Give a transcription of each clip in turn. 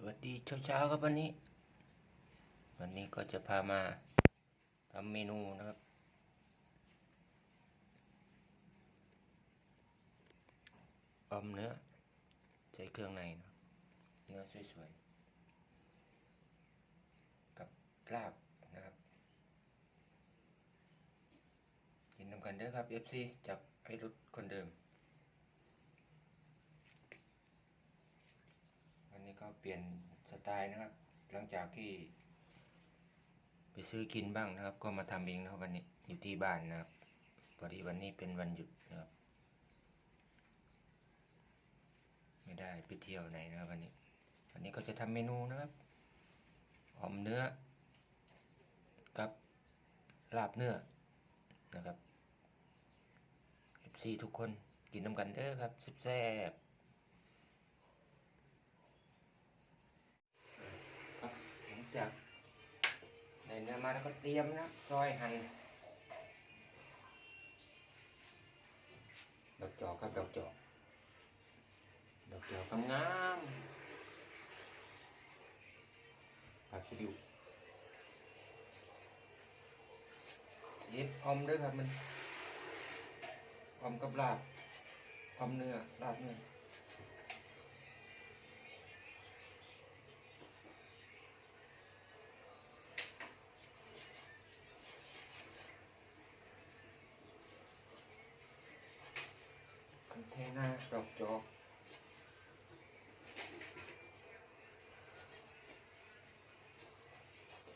สวัสดีเช้าๆครับวันนี้ วันนี้ก็จะพามาทำเมนูนะครับออมเนื้อใช้เครื่องในนะเนื้อสวยๆ กับลาบนะครับกินนำกันด้อครับ FC จากไอรุดคนเดิม วันนี้ ก็เปลี่ยนสไตล์นะครับ หลังจากที่ ไปซื้อกินบ้างนะครับ ก็มาทำเองนะครับวันนี้อยู่ที่บ้านนะครับพอดีวันนี้เป็นวันหยุดนะครับ ไม่ได้ไปเที่ยวไหนนะครับวันนี้วันนี้ก็จะทำเมนูนะครับออมเนื้อ กับลาบเนื้อนะครับ FC ทุกคนกินน้ำกันเด้อครับแซ่บๆครับ มาแล้วก็เตรียมนะซอยหั่นดอกจอกครับดอกจอกดอกจอกงามผักชีดิวสีออมด้วยครับมันอมกับลาบออมเนื้อลาบเนื้อ ค อนเทนเนอร์ดอกจอก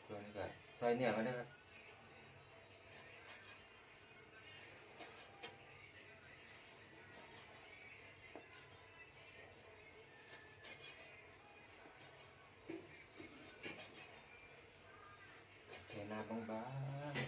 ส่วนนี้ก็ใส่เนี่ยกันนะครับเทน้ำบางๆซอยต้องบางนะครับ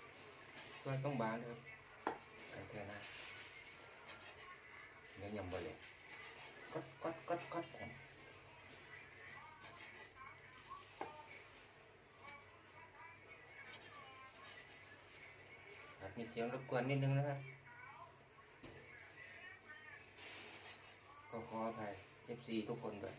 กันแค่นั้นเนื้อยำบะเลยกัดกัดกัดกัดผมอาจ มีเสียงรบกวนนิดนึงนะครับก็ขออภัย FC ทุกคนด้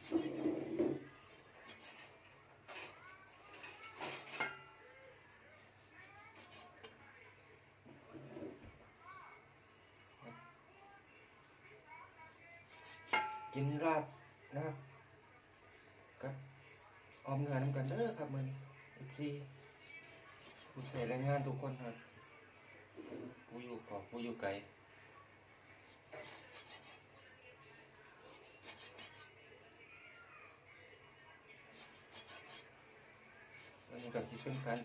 กินราบนะครับกับออมเงินำกันเด้อครับมือนี้เอฟซีผู้ใส่แรงงานทุกคนครับผู้อยู่ขอผู้อยู่ไกลวันนี้ก็สิเป็นการ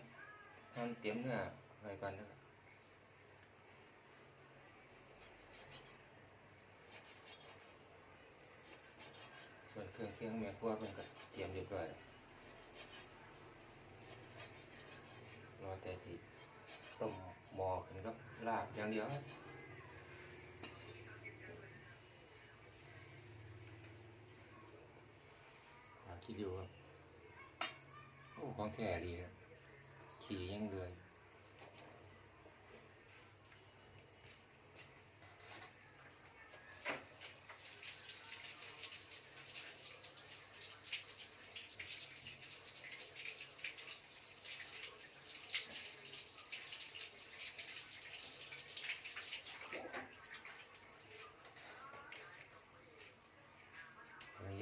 ทำเตรียมเนื้อไว้กันนะครับ เครื่องเคียงแม่ครัวเพิ่นก็เตรียมเรียบร้อยรอแต่สิต้มหมอขึ้นครับลาบอย่างเดียวครับคิดดูครับ โอ้ของแท้ดีครับขี่ยังเรือย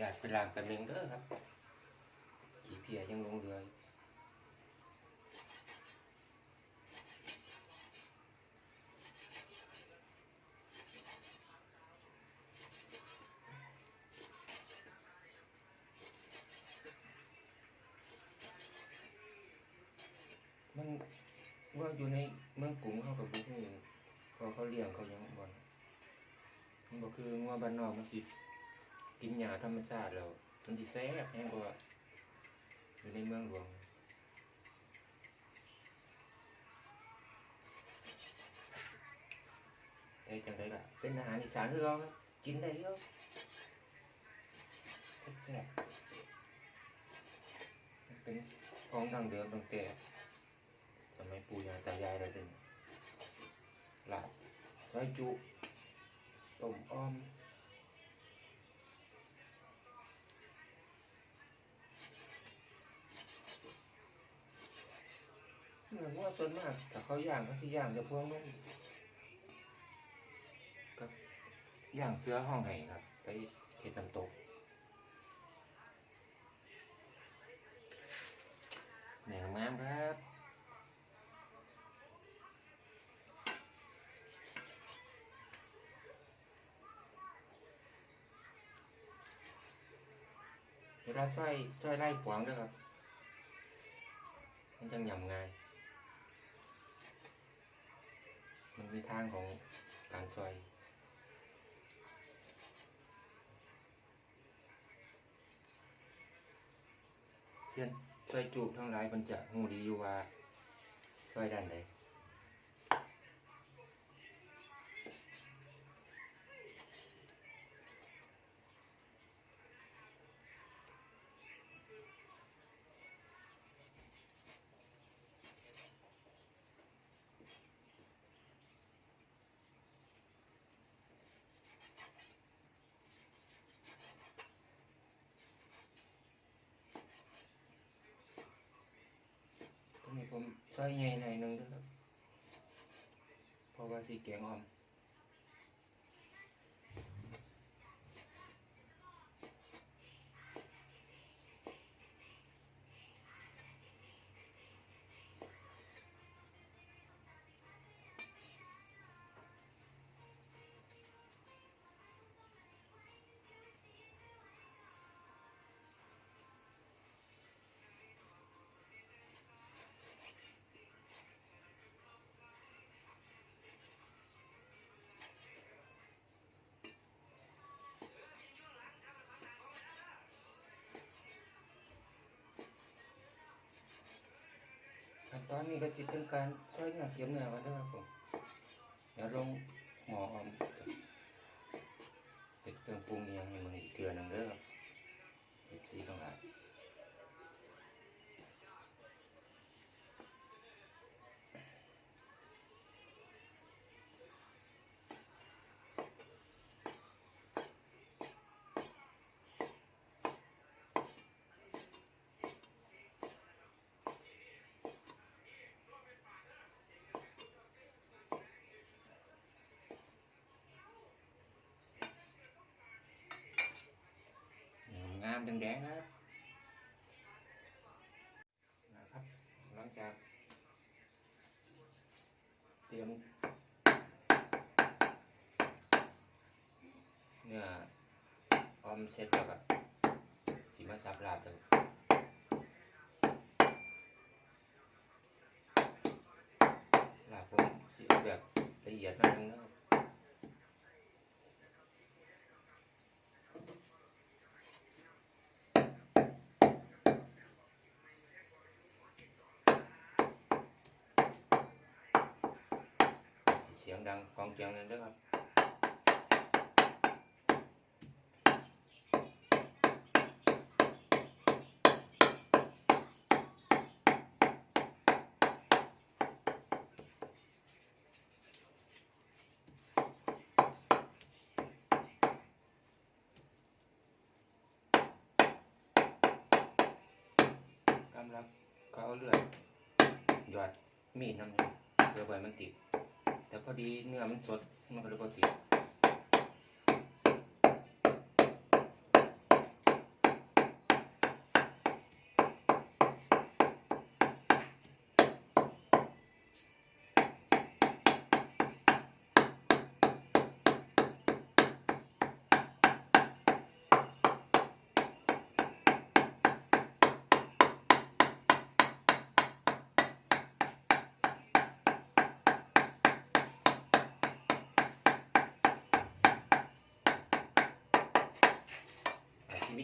าตไปลางแป๊บนึงเด้อครับขี่เพียยังลงเรืออยู่มันว่าอยู่ในเมืองกรุงเขากับบุกนี่พอเขาเลี้ยงเขายังบ่นมันก็คืองัวบ้านนอกมันสิ กินหญ้าธรรมชาติแล้วมันสิแซ่บแฮงกว่าอยู่ในเมืองหลวงได้จังไดล่ะเป็นอาหารอีสานคือเราครับกินได้เยอะแซ่บๆเป็นของดั้งเดิมตั้งแต่สมัยปู่ย่าตายายเราเป็นลาบซอยจุต้มอ้อม เนื้อวัวส่วนมากถ้าเขาย่างเขาสิย่างจะพวกนั้นย่างเสื้อห้องไห้ครับไปเฮ็ดน้ำตกแหนงามครับเวลาซอยซอยไล่ขวางด้วยครับ มันจังยำง่าย มีทางของการซอยเส้นซอยจูบทั้งหลายมันจะหูดีอยู่ว่าซอยด้านไหน รงนี้ผมซอยใหญ่หน่อยหนึงเด้วยครับเพราะว่าสีแกงอ่อม ตอนนี้ก็จะเป็นการช่วยเนื้อเขียมเนื้อกันนะครับผมเดี๋ยวลงหมออมเป็ดเครื่องปรุงยังให้มันอีกเกลือหนึงเด้อครับเอฟซีทั้งหลายงาม แดงๆครับนะครับ หลังจาก เตรียมเนื้อออมเสร็จแล้วก็สีมาสับลาบเลยลาบผมสิเอาแบบละเอียดหนิดนึงนะครับ เสียงดังกองเจียงนั่นด้วยครับกำลังเขาเลือดหยอดมีดน้ำเพื่อไว้มันติด แต่พอดีเนื้อมันสดมันก็เลยบ่ติด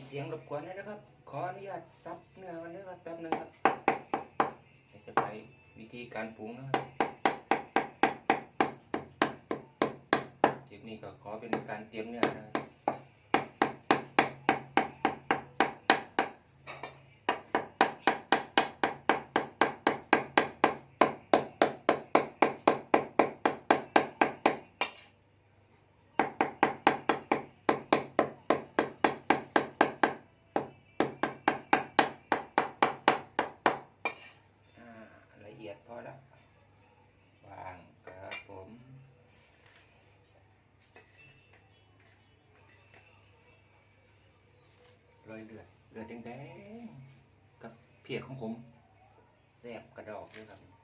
เสียงรบกวนนะครับ ขออนุญาตซับเนื้อกันด้วยครับแป๊บนึงครับจะไปวิธีการปรุงนะครับคลิปนี้ก็ขอเป็นการเตรียมเนื้อนะครับ อ่าละเอีย ดพอแล้ววางครับผมรอยเลือดเลือดแดงๆกับเพียของผมแสบกระดอกด้วยครับ